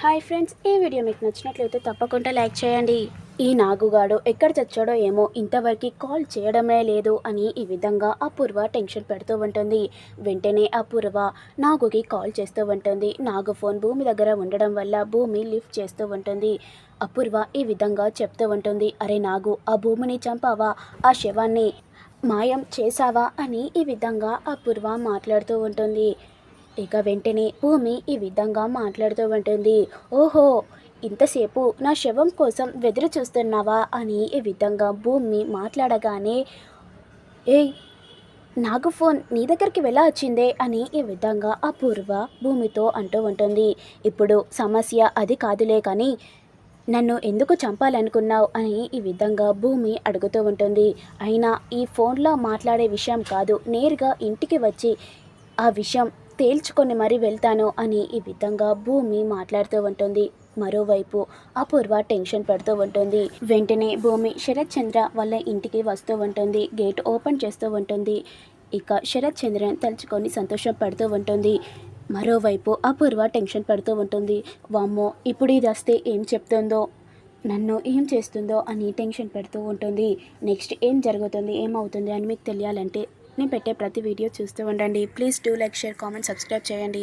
Hi friends ఈ video మీకు నచ్చినట్లయితే తప్పకుండా లైక్ చేయండి. ఈ నాగుగాడు ఎక్కడ చచ్చాడో ఏమో ఇంతవరకు కాల్ చేయడమే లేదు అని ఈ విధంగా అపూర్వ టెన్షన్ పెడుతూ ఉంటుంది. వెంటనే అపూర్వ నాగుకి కాల్ చేస్తూ ఉంటుంది. నాగు ఫోన్ భూమి దగ్గర ఉండడం వల్ల భూమి లిఫ్ట్ చేస్తూ ఉంటుంది. అపూర్వ ఈ విధంగా చెప్తూ ఉంటుంది అరే నాగు ఆ భూమిని చంపావా? ఆ శవాన్ని మాయం చేసావా అని ఈ విధంగా అపూర్వ మాట్లాడుతూ ఉంటుంది. ఇక వెంటనే భూమి ఈ విధంగా మాట్లాడుతూ ఉంటుంది. ఓహో ఇంతసేపు నా శవం కోసం వెదురు చూస్తున్నావా అని ఈ విధంగా భూమి మాట్లాడగానే ఏయ్ నాకు ఫోన్ నీ దగ్గరికి వెళ్ళా వచ్చిందే అని ఈ విధంగా అపూర్వ భూమితో అంటూ ఉంటుంది. ఇప్పుడు సమస్య అది కాదులే కానీ నన్ను ఎందుకు చంపాలనుకున్నావు అని ఈ విధంగా భూమి అడుగుతూ ఉంటుంది. అయినా ఈ ఫోన్లో మాట్లాడే విషయం కాదు నేరుగా ఇంటికి వచ్చి ఆ విషయం తేల్చుకొని మరీ వెళ్తాను అని ఈ విధంగా భూమి మాట్లాడుతూ ఉంటుంది. మరోవైపు అపూర్వ టెన్షన్ పడుతూ ఉంటుంది. వెంటనే భూమి శరత్ చంద్ర వాళ్ళ ఇంటికి వస్తూ ఉంటుంది. గేట్ ఓపెన్ చేస్తూ ఉంటుంది. ఇక శరత్ చంద్రన్ తలుచుకొని సంతోషం పడుతూ ఉంటుంది. మరోవైపు అపూర్వ టెన్షన్ పడుతూ ఉంటుంది. వామ్మో ఇప్పుడు ఇది వస్తే ఏం చెప్తుందో నన్ను ఏం చేస్తుందో అని టెన్షన్ పెడుతూ ఉంటుంది. నెక్స్ట్ ఏం జరుగుతుంది ఏమవుతుంది అని మీకు తెలియాలంటే నేను పెట్టే ప్రతి వీడియో చూస్తూ ఉండండి. Please do like share comment subscribe చేయండి.